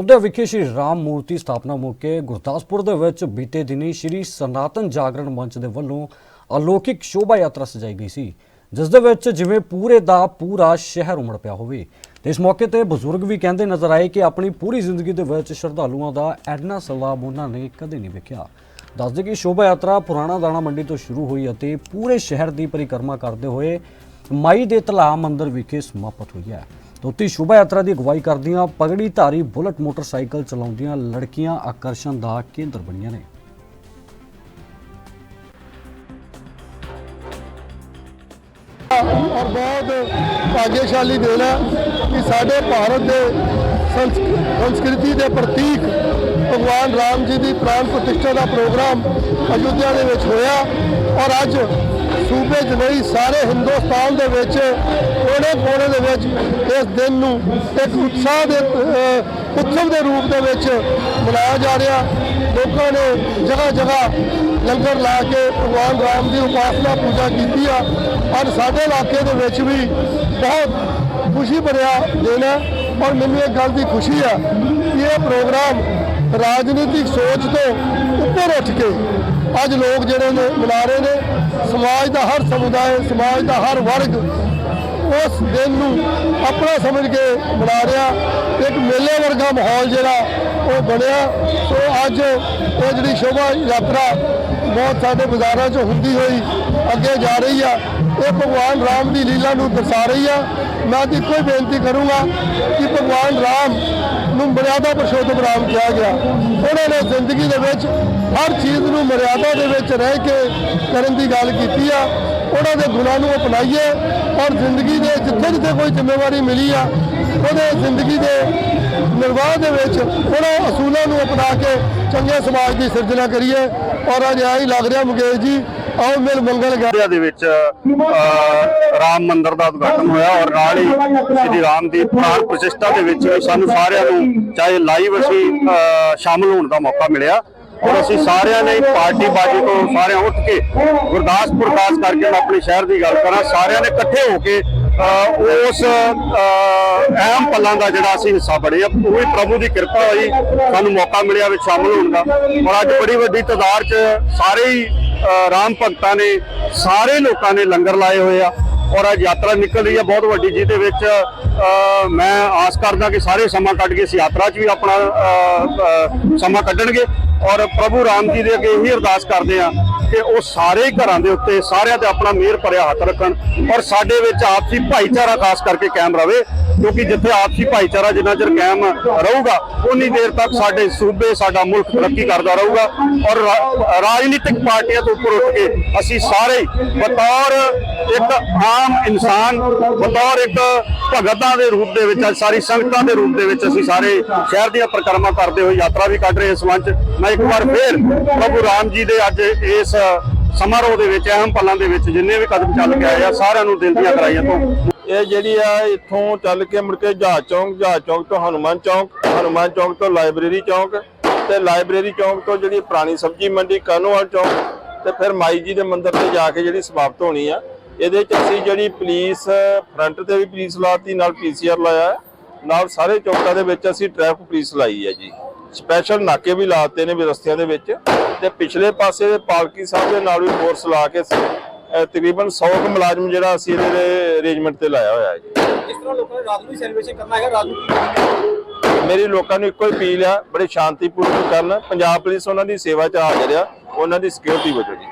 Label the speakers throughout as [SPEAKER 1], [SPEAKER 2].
[SPEAKER 1] ਉਹਦੇ ਵਿਖੇ ਸ਼੍ਰੀ ਰਾਮ ਮੂਰਤੀ ਸਥਾਪਨਾ ਮੌਕੇ ਗੁਰਦਾਸਪੁਰ ਦੇ ਵਿੱਚ ਬੀਤੇ ਦਿਨੀ ਸ਼੍ਰੀ ਸਨਾਤਨ ਜਾਗਰਣ ਮੰਚ ਦੇ ਵੱਲੋਂ ਅਲੌਕਿਕ ਸ਼ੋਭਾ ਯਾਤਰਾ ਸਜਾਈ ਗਈ ਸੀ, ਜਿਸ ਦੇ ਵਿੱਚ ਜਿਵੇਂ ਪੂਰੇ ਦਾ ਪੂਰਾ ਸ਼ਹਿਰ ਉਮੜ ਪਿਆ ਹੋਵੇ। ਤੇ ਇਸ ਮੌਕੇ ਤੇ ਬਜ਼ੁਰਗ ਵੀ ਕਹਿੰਦੇ ਨਜ਼ਰ ਆਏ ਕਿ ਆਪਣੀ ਪੂਰੀ ਜ਼ਿੰਦਗੀ ਦੇ ਵਿੱਚ ਸ਼ਰਧਾਲੂਆਂ ਦਾ ਐਡਨਾ ਸਲਾਬ ਉਹਨਾਂ ਨੇ ਕਦੇ ਨਹੀਂ ਵੇਖਿਆ। ਦੱਸਦੇ ਕਿ ਸ਼ੋਭਾ ਯਾਤਰਾ ਪੁਰਾਣਾ ਦਾਣਾ ਮੰਡੀ ਤੋਂ ਸ਼ੁਰੂ ਹੋਈ ਅਤੇ ਪੂਰੇ ਸ਼ਹਿਰ ਦੀ ਪਰਿਕਰਮਾ ਕਰਦੇ ਹੋਏ ਮਾਈ ਦੇ ਤਲਾਬ ਮੰਦਿਰ ਵਿਖੇ ਸਮਾਪਤ ਹੋਈ ਹੈ। ਧੋਤੀ ਸ਼ੋਭਾ ਯਾਤਰਾ ਦੀ ਅਗਵਾਈ ਕਰਦੀਆਂ ਪਗੜੀ ਧਾਰੀ ਬੁਲਟ ਮੋਟਰਸਾਈਕਲ ਚਲਾਉਂਦੀਆਂ ਲੜਕੀਆਂ ਆਕਰਸ਼ਣ ਦਾ ਕੇਂਦਰ ਬਣੀਆਂ ਨੇ।
[SPEAKER 2] ਔਰ ਬਹੁਤ ਭਾਗਿਆਸ਼ਾਲੀ ਦੇਣ ਹੈ ਕਿ ਸਾਡੇ ਭਾਰਤ ਦੇ ਸੰਸ- ਸੰਸਕ੍ਰਿਤੀ ਦੇ ਪ੍ਰਤੀਕ ਭਗਵਾਨ ਰਾਮ ਜੀ ਦੀ ਪ੍ਰਾਣ ਪ੍ਰਤਿਸ਼ਠਾ ਦਾ ਪ੍ਰੋਗਰਾਮ ਅਯੁੱਧਿਆ ਦੇ ਵਿੱਚ ਹੋਇਆ। ਔਰ ਅੱਜ ਸੂਬੇ 'ਚ ਨਹੀਂ, ਸਾਰੇ ਹਿੰਦੁਸਤਾਨ ਦੇ ਵਿੱਚ ਕੋਨੇ ਦੇ ਵਿੱਚ, ਇਸ ਦਿਨ ਨੂੰ ਇੱਕ ਉਤਸ਼ਾਹ ਦੇ ਉਤਸਵ ਦੇ ਰੂਪ ਦੇ ਵਿੱਚ ਮਨਾਇਆ ਜਾ ਰਿਹਾ। ਲੋਕਾਂ ਨੇ ਜਗ੍ਹਾ ਜਗ੍ਹਾ ਲੰਗਰ ਲਾ ਕੇ ਭਗਵਾਨ ਰਾਮ ਦੀ ਉਪਾਸਨਾ ਪੂਜਾ ਕੀਤੀ ਆ। ਔਰ ਸਾਡੇ ਇਲਾਕੇ ਦੇ ਵਿੱਚ ਵੀ ਬਹੁਤ ਖੁਸ਼ੀ ਭਰਿਆ ਦਿਨ ਹੈ। ਔਰ ਮੈਨੂੰ ਇਹ ਗੱਲ ਦੀ ਖੁਸ਼ੀ ਆ ਕਿ ਇਹ ਪ੍ਰੋਗਰਾਮ ਰਾਜਨੀਤਿਕ ਸੋਚ ਤੋਂ ਉੱਪਰ ਉੱਠ ਕੇ ਅੱਜ ਲੋਕ ਜਿਹੜੇ ਨੇ ਮਨਾ ਰਹੇ ਨੇ। ਸਮਾਜ ਦਾ ਹਰ ਸਮੁਦਾਇ, ਸਮਾਜ ਦਾ ਹਰ ਵਰਗ ਉਸ ਦਿਨ ਨੂੰ ਆਪਣਾ ਸਮਝ ਕੇ ਮਨਾ ਰਿਹਾ। ਇੱਕ ਮੇਲੇ ਵਰਗਾ ਮਾਹੌਲ ਜਿਹੜਾ ਉਹ ਬਣਿਆ। ਸੋ ਅੱਜ ਉਹ ਜਿਹੜੀ ਸ਼ੋਭਾ ਯਾਤਰਾ ਬਹੁਤ ਸਾਡੇ ਬਾਜ਼ਾਰਾਂ 'ਚ ਹੁੰਦੀ ਹੋਈ ਅੱਗੇ ਜਾ ਰਹੀ ਆ। ਇਹ ਭਗਵਾਨ ਰਾਮ ਦੀ ਲੀਲਾ ਨੂੰ ਦਰਸਾ ਰਹੀ ਆ। ਮੈਂ ਤਾਂ ਇੱਕੋ ਹੀ ਬੇਨਤੀ ਕਰੂੰਗਾ ਕਿ ਭਗਵਾਨ ਰਾਮ ਨੂੰ ਮਰਿਆਦਾ ਪੁਰਸ਼ੋਤਮ ਰਾਮ ਕਿਹਾ ਗਿਆ। ਉਹਨਾਂ ਨੇ ਜ਼ਿੰਦਗੀ ਦੇ ਵਿੱਚ ਹਰ ਚੀਜ਼ ਨੂੰ ਮਰਿਆਦਾ ਦੇ ਵਿੱਚ ਰਹਿ ਕੇ ਕਰਨ ਦੀ ਗੱਲ ਕੀਤੀ ਆ। ਉਹਨਾਂ ਦੇ ਗੁਣਾਂ ਨੂੰ ਅਪਣਾਈਏ ਔਰ ਜ਼ਿੰਦਗੀ ਦੇ ਜਿੱਥੇ ਜਿੱਥੇ ਕੋਈ ਜ਼ਿੰਮੇਵਾਰੀ ਮਿਲੀ ਆ, ਉਹਦੇ ਜ਼ਿੰਦਗੀ ਦੇ ਨਿਰਵਾਹ ਦੇ ਵਿੱਚ ਉਹਨਾਂ ਅਸੂਲਾਂ ਨੂੰ ਅਪਣਾ ਕੇ ਚੰਗੇ ਸਮਾਜ ਦੀ ਸਿਰਜਣਾ ਕਰੀਏ। ਔਰ ਅੱਜ ਆਹੀ ਲੱਗ ਰਿਹਾ ਮੁਕੇਸ਼ ਜੀ ਆਓ ਮਿਲ ਮੰਗਲ ਗਾ।
[SPEAKER 3] ਦੇ ਵਿੱਚ ਰਾਮ ਮੰਦਿਰ ਦਾ ਉਦਘਾਟਨ ਹੋਇਆ ਔਰ ਨਾਲ ਹੀ ਸ੍ਰੀ ਰਾਮ ਦੀ ਪ੍ਰਾਣ ਪ੍ਰਤਿਸ਼ਠਾ ਦੇ ਵਿੱਚ ਸਾਨੂੰ ਸਾਰਿਆਂ ਨੂੰ ਚਾਹੇ ਲਾਈਵ ਅਸੀਂ ਅ, ਸ਼ਾਮਲ ਹੋਣ ਦਾ ਮੌਕਾ ਮਿਲਿਆ। ਔਰ ਅਸੀਂ ਸਾਰਿਆਂ ਨੇ ਪਾਰਟੀ ਬਾਜੀ ਤੋਂ ਸਾਰਿਆਂ ਉੱਠ ਕੇ ਗੁਰਦਾਸਪੁਰ ਖਾਸ ਕਰਕੇ ਮੈਂ ਆਪਣੇ ਸ਼ਹਿਰ ਦੀ ਗੱਲ ਕਰਾਂ ਸਾਰਿਆਂ ਨੇ ਇਕੱਠੇ ਹੋ ਕੇ ਅ, ਉਸ ਅ, ਅਹਿਮ ਪਲਾਂ ਦਾ ਜਿਹੜਾ ਅਸੀਂ ਹਿੱਸਾ ਬਣੇ ਆ ਉਹ ਵੀ ਪ੍ਰਭੂ ਦੀ ਕਿਰਪਾ ਹੋਈ ਸਾਨੂੰ ਮੌਕਾ ਮਿਲਿਆ ਵਿੱਚ ਸ਼ਾਮਲ ਹੋਣ ਦਾ। ਔਰ ਅੱਜ ਬੜੀ ਵੱਡੀ ਤਾਦਾਦ 'ਚ ਸਾਰੇ ਹੀ ਰਾਮ ਭਗਤਾਂ ਨੇ ਸਾਰੇ ਲੋਕਾਂ ਨੇ ਲੰਗਰ ਲਾਏ ਹੋਏ ਆ ਔਰ ਅੱਜ ਯਾਤਰਾ ਨਿਕਲ ਰਹੀ ਹੈ ਬਹੁਤ ਵੱਡੀ, ਜਿਹਦੇ ਵਿੱਚ ਮੈਂ ਆਸ ਕਰਦਾ ਕਿ ਸਾਰੇ ਸਮਾਂ ਕੱਢ ਕੇ ਇਸ ਯਾਤਰਾ 'ਚ ਵੀ ਆਪਣਾ ਸਮਾਂ ਕੱਢਣਗੇ ਔਰ ਪ੍ਰਭੂ ਰਾਮ ਜੀ ਦੇ ਅੱਗੇ ਇਹੀ ਅਰਦਾਸ ਕਰਦੇ ਆ ਕਿ ਉਹ ਸਾਰੇ ਘਰਾਂ ਦੇ ਉੱਤੇ ਸਾਰਿਆਂ ਤੇ ਆਪਣਾ ਮਿਹਰ ਭਰਿਆ ਹੱਥ ਰੱਖਣ ਔਰ ਸਾਡੇ ਵਿੱਚ ਆਪਸੀ ਭਾਈਚਾਰਾ ਖਾਸ ਕਰਕੇ ਕਾਇਮ ਰਵੇ ਕਿਉਂਕਿ ਜਿੱਥੇ ਆਪਸੀ ਭਾਈਚਾਰਾ ਜਿੰਨਾ ਚਿਰ ਕਾਇਮ ਰਹੂਗਾ ਉਨੀ ਦੇਰ ਤੱਕ ਸਾਡੇ ਸੂਬੇ, ਸਾਡਾ ਮੁਲਕ ਤਰੱਕੀ ਕਰਦਾ ਰਹੂਗਾ ਔਰ ਰਾਜਨੀਤਿਕ ਪਾਰਟੀਆਂ ਤੋਂ ਉੱਪਰ ਉੱਠ ਕੇ ਅਸੀਂ ਸਾਰੇ ਬਤੌਰ ਇੱਕ ਆਮ ਇਨਸਾਨ, ਬਤੌਰ ਇੱਕ ਭਗਤਾਂ ਦੇ ਰੂਪ ਦੇ ਵਿੱਚ, ਅੱਜ ਸਾਰੀ ਸੰਗਤਾਂ ਦੇ ਰੂਪ ਦੇ ਵਿੱਚ ਅਸੀਂ ਸਾਰੇ ਸ਼ਹਿਰ ਦੀਆਂ ਪਰਿਕਰਮਾ ਕਰਦੇ ਹੋਏ ਯਾਤਰਾ ਵੀ ਕੱਢ ਰਹੇ ਇਸ ਮੰਚ। ਮੈਂ ਇੱਕ ਵਾਰ ਫੇਰ ਪ੍ਰਭੂ ਰਾਮ ਜੀ ਦੇ ਅੱਜ ਇਸ ਸਮਾਰੋਹ ਦੇ ਵਿੱਚ, ਅਹਿਮ ਪਲਾਂ ਦੇ ਵਿੱਚ ਜਿੰਨੇ ਵੀ ਕਦਮ ਚੱਲ ਕੇ ਆਏ ਆ, ਸਾਰਿਆਂ ਨੂੰ ਦਿਲ ਦੀਆਂ ਗਹਿਰਾਈਆਂ ਤੋਂ
[SPEAKER 4] ਇਹ ਜਿਹੜੀ ਆ ਇੱਥੋਂ ਚੱਲ ਕੇ ਮੁੜ ਕੇ ਜਹਾਜ਼ ਚੌਂਕ ਜਹਾਜ਼ ਚੌਂਕ ਤੋਂ ਹਨੂਮਾਨ ਚੌਂਕ ਹਨੂਮਾਨ ਚੌਂਕ ਤੋਂ ਲਾਇਬ੍ਰੇਰੀ ਚੌਂਕ ਤੇ ਲਾਇਬ੍ਰੇਰੀ ਚੌਂਕ ਤੋਂ ਜਿਹੜੀ ਪੁਰਾਣੀ ਸਬਜ਼ੀ ਮੰਡੀ ਕਾਨੋਵਾਲ ਚੌਂਕ ਤੇ ਫਿਰ ਮਾਈ ਜੀ ਦੇ ਮੰਦਿਰ ਤੇ ਜਾ ਕੇ ਜਿਹੜੀ ਸਮਾਪਤ ਹੋਣੀ ਆ। ਇਹਦੇ ਚ ਅਸੀਂ ਜਿਹੜੀ ਪੁਲਿਸ ਫਰੰਟ ਤੇ ਵੀ ਪੁਲਿਸ ਲਾਤੀ, ਨਾਲ ਪੀਸੀਆਰ ਲਾਇਆ ਨਾਲ ਸਾਰੇ ਚੌਕਾਂ ਦੇ ਵਿੱਚ ਅਸੀਂ ਟ੍ਰੈਫਿਕ ਪੁਲਿਸ ਲਾਈ ਹੈ ਜੀ। ਸਪੈਸ਼ਲ ਨਾਕੇ ਵੀ ਲਾਤੇ ਨੇ ਵੀ ਰਸਤਿਆਂ ਦੇ ਵਿੱਚ ਤੇ ਪਿਛਲੇ ਪਾਸੇ ਦੇ ਪਾਲਕੀ ਸਾਹਿਬ ਦੇ ਨਾਲ ਵੀ ਫੋਰਸ ਲਾ ਕੇ ਤਕਰੀਬਨ 100 ਕੁ ਮੁਲਾਜ਼ਮ ਜਿਹੜਾ ਅਸੀਂ ਇਹਦੇ ਅਰੇਂਜਮੈਂਟ ਤੇ ਲਾਇਆ ਹੋਇਆ ਹੈ ਜੀ।
[SPEAKER 5] ਇਸ ਤਰ੍ਹਾਂ ਲੋਕਾਂ ਨੇ ਰਾਤ ਨੂੰ ਸੈਲੀਬ੍ਰੇਸ਼ਨ ਕਰਨਾ ਹੈਗਾ ਰਾਤ ਨੂੰ
[SPEAKER 4] ਮੇਰੀ ਲੋਕਾਂ ਨੂੰ ਇੱਕੋ ਹੀ ਅਪੀਲ ਆ ਬੜੇ ਸ਼ਾਂਤੀਪੂਰਵਕ ਕਰਨ। ਪੰਜਾਬ ਪੁਲਿਸ ਉਹਨਾਂ ਦੀ ਸੇਵਾ 'ਚ ਹਾਜ਼ਰ ਆ ਉਹਨਾਂ ਦੀ ਸਿਕਿਉਰਿਟੀ ਵਜੋਂ ਜੀ।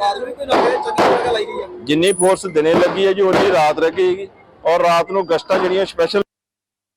[SPEAKER 5] ਰਾਤ ਨੂੰ ਕੋਈ ਲੱਗੇ ਚੰਗੀ ਜਗ੍ਹਾ ਲਾਈ ਗਈ ਹੈ
[SPEAKER 4] ਜਿੰਨੀ ਫੋਰਸ ਦਿਨੇ ਲੱਗੀ ਹੈ ਜੀ ਉਨੀ ਰਾਤ ਲੱਗੇਗੀ ਔਰ ਰਾਤ ਨੂੰ ਗਸ਼ਤਾਂ ਜਿਹੜੀਆਂ ਸਪੈਸ਼ਲ